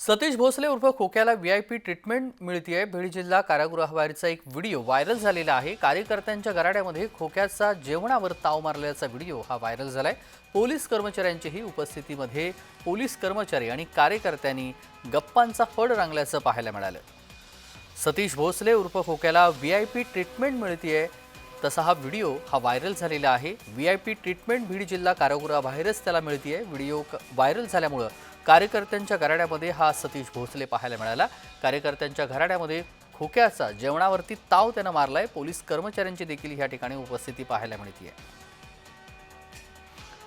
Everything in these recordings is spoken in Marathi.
सतीश भोसले उर्फ खोक्याला व्ही आय पी ट्रीटमेंट मिळतीये. बीड जिल्हा कारागृहाबाहेरचा एक व्हिडिओ व्हायरल झालेला आहे. कार्यकर्त्यांच्या गराड्यामध्ये खोक्याचा जेवणावर ताव मारल्याचा व्हिडिओ हा व्हायरल झालाय. पोलीस कर्मचाऱ्यांचीही उपस्थितीमध्ये पोलीस कर्मचारी आणि कार्यकर्त्यांनी गप्पांचा फड रांगल्याचं पाहायला मिळालं. सतीश भोसले उर्फ खोक्याला व्ही आय पी ट्रीटमेंट मिळतीये. तसा हा व्हिडिओ हा व्हायरल झालेला आहे. V I P treatment Beed जिल्हा कारागृहाबाहेरच त्याला मिळतीये. व्हिडिओ क- व्हायरल झाल्यामुळं कार्यकर्त्यांच्या घराड्यामध्ये हा सतीश भोसले पाहायला मिळाला. कार्यकर्त्यांच्या घराड्यामध्ये खोक्याचा जेवणावरती ताव त्यानं मारलाय. पोलीस कर्मचाऱ्यांची देखील ह्या ठिकाणी उपस्थिती पाहायला मिळतीये.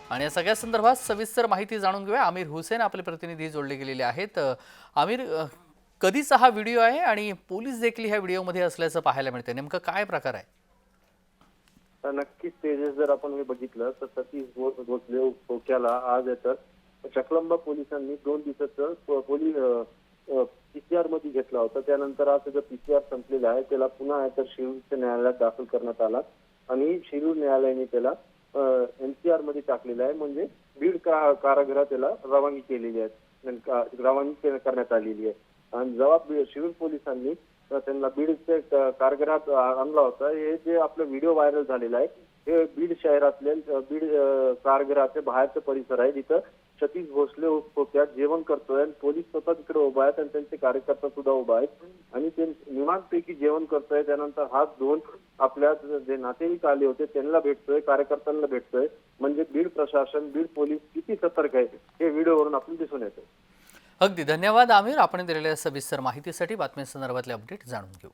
आणि या सगळ्या संदर्भात सविस्तर माहिती जाणून घेऊया. आमिर हुसेन आपले प्रतिनिधी जोडले गेलेले आहेत. आमिर कधीचा हा व्हिडिओ आहे आणि पोलीस देखील ह्या व्हिडिओमध्ये असल्याचं पाहायला मिळतं नेमकं काय प्रकार आहे? तर नक्कीच तेजस जर आपण हे बघितलं तर सतीश भोसले खोक्याला आज येतात. चकलंबा पोलिसांनी दोन दिवसाचं पोलीस पीसीआरमध्ये घेतला होता. त्यानंतर आज त्याचा पीसीआर संपलेला आहे. त्याला पुन्हा तर शिरूरच्या न्यायालयात दाखल करण्यात आला. आणि शिरूर न्यायालयाने त्याला एनसीआरमध्ये टाकलेलं आहे. म्हणजे बीड का कारागृहात त्याला रवानगी केलेली आहे. का- रवानगी के- करण्यात आलेली आहे. आणि जबाब शिरूर पोलिसांनी तर त्यांना बीडचे कारगिरात आणला होता. हे जे आपलं व्हिडिओ व्हायरल झालेला आहे हे बीड शहरातले बीड कारगिराचे बाहेरचे परिसर आहे जिथं सतीश भोसले होत्या जेवण करतोय आणि पोलीस स्वतः तिकडे उभा आहेत आणि त्यांचे कार्यकर्ता सुद्धा उभा आहेत. आणि ते निवांतपैकी जेवण करतोय. त्यानंतर हात धुवून आपल्या जे नातेवाईक आले होते त्यांना भेटतोय कार्यकर्त्यांना भेटतोय. म्हणजे बीड प्रशासन बीड पोलीस किती सतर्क आहे हे व्हिडिओवरून आपण दिसून येतं अगदी धन्यवाद आमिर. आपण दिलेल्या सविस्तर माहितीसाठी बातम्यांसंदर्भातले अपडेट जाणून घेऊ.